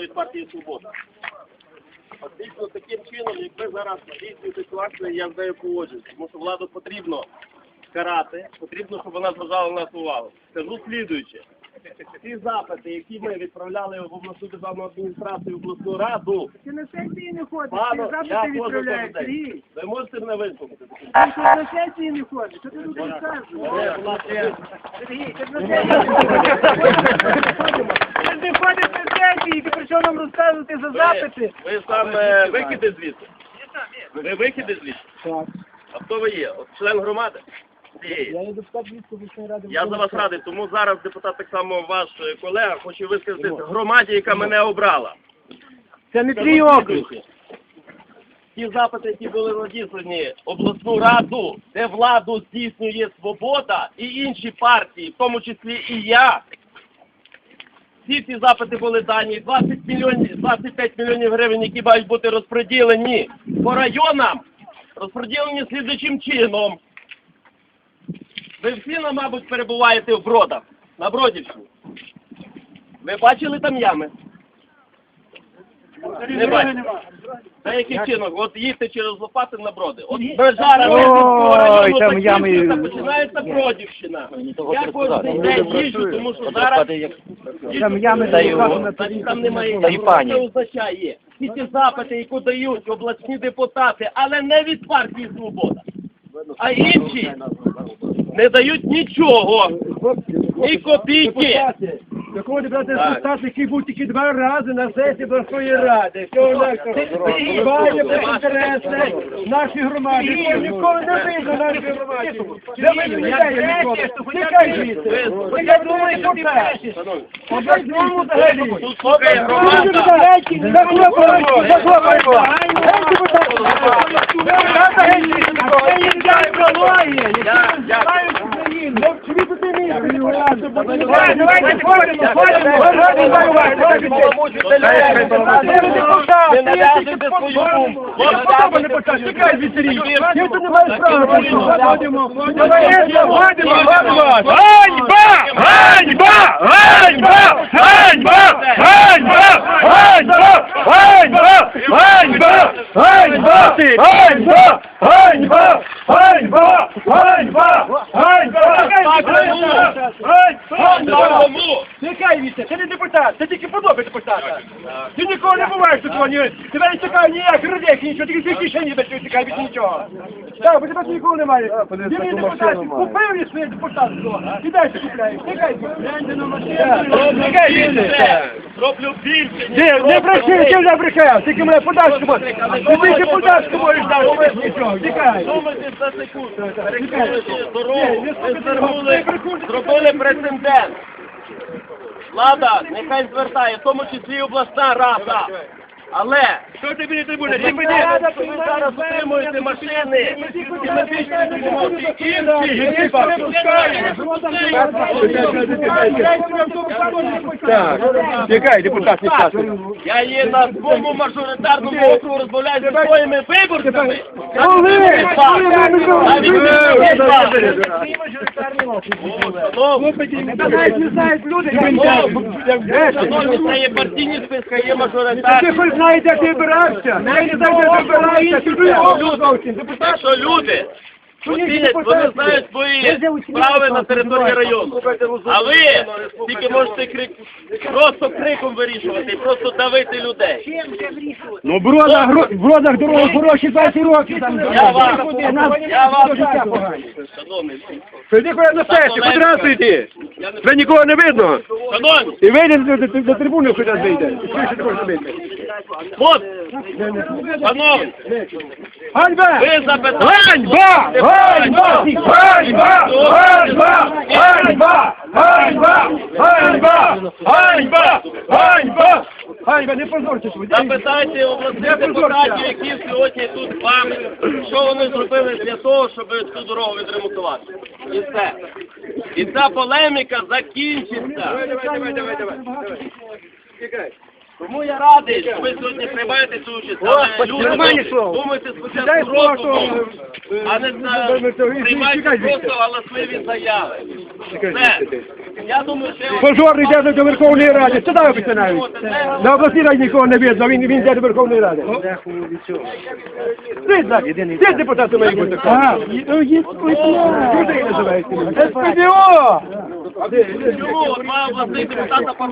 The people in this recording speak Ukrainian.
від партії Свобода. Фактично таким чином, якби зараз в різні ситуації я з нею погоджуюсь, тому що владу потрібно карати, потрібно, щоб вона зважала на нас увагу. Скажу слідуюче. Ці запити, які ми відправляли в обласну державну адміністрацію, в обласну раду, Ти на сесії не ходиш, ти пану, я запити відправляєш. Сергій. Ви можете мене вислухати? Ти що на сесії не ходиш, що ти тут розказуєш? Сергій, ти ж на сесії не ходиш. Ти ж не ходиш на сесії, прийшов нам розказувати за запити. Ви, ви сам е, викиди звідси? Ви викиди звідси? Так. А хто ви є? От член громади? Я є депутат обласної ради. Я за вас радий, тому зараз депутат так само ваш е, колега хоче висказати громаді, яка мене обрала. Це не Скажу слідуюче. Ті запити, які були надіслані обласну раду, де владу здійснює свобода і інші партії, в тому числі і я. Всі ці запити були дані. 20 мільйонів, 25 мільйонів гривень, які мають бути розподілені по районам, розподілені слідчим чином. Ви всі, мабуть, перебуваєте в бродах, на Бродівщині. Ви бачили там ями? Не бачите. Та яким чином? От їдьте через Лопатин на броди. От Бежара Висівського району там закінчується, починається Бродівщина. Я кожен день їжджу, тому що зараз Там ями Та там немає. Та й пані. Це означає. Всі ті запити, які дають обласні депутати, але не від партії Свобода, а інші не дають нічого. Ні копійки. Так Такого депутата депутат, який був тільки два рази на сесії обласної ради. Дбає про інтереси нашої громади. Ніколи не вийде нашої громаді. Я ви не кажіть права. Ходимо. Ходимо. Ганьба! Ганьба! Ганьба! Ганьба! Чекай, Вітя, ти не депутат, ти тільки подобає депутата. Ти нікого не буваєш тут, вони. Тебе не чекає ніяк, родих, нічого, тільки всі кишені без цього чекає від нічого. Так, бо тебе нікого немає. Ти мені депутат, купив я своє депутатство. І далі купляєш. Чекай. Чекай, Вітя. Зроблю більше, ніж Ти не бреши, ти вже брехав, тільки мене подачку можеш. Ти тільки подачку можеш дати, нічого. тікай. Думайте за секунду. Перекрили дорогу, ви звернули, зробили прецедент. Влада нехай звертає, в тому числі і обласна рада. Але Що ти мені трибуна? ви зараз зараз отримуєте машини, і медичні допомоги, інші, Так, чекай, депутат, не часу. Я є на своєму мажоритарному округу розмовляю зі своїми виборцями. Не не це є партійні списки, є мажоритарні знайде ти берешся, не знайде ну, ти берешся, ну, ти люди оцінять, вони знають свої справи на території району. А ви тільки можете крик, просто криком вирішувати, просто давити людей. Ну, в бродах, гро- в бродах дороги хороші 20 років там. Я вас, я вас, шановний, куди на сесію, хоч раз йди. я не Вже нікого не видно. шановні, І вийде до, до, до трибуни, хоч раз вийде. От, шановні, Ганьба! ви запитали. Ганьба! Ганьба! Ганьба! Ганьба! Ганьба! Ганьба! Ганьба! Ганьба! Ганьба! Ганьба, не позорте свої. Запитайте обласних депутатів, які сьогодні тут з вами, що вони зробили для того, щоб цю дорогу відремонтувати. І все. І ця полеміка закінчиться. Давай, давай, давай, давай. Тому я радий, що ви сьогодні приймаєте цю участь. Але люди думайте спочатку е, а не е, е, приймайте просто галасливі заяви. Все. Я думаю, що... Пожорний йде до Верховної Ради. Сюди починають. На обласній раді нікого не видно, він, він йде до Верховної Ради. Видно, де депутати мають бути? Ага, ну, є називають. СПДО! Чому два обласних депутата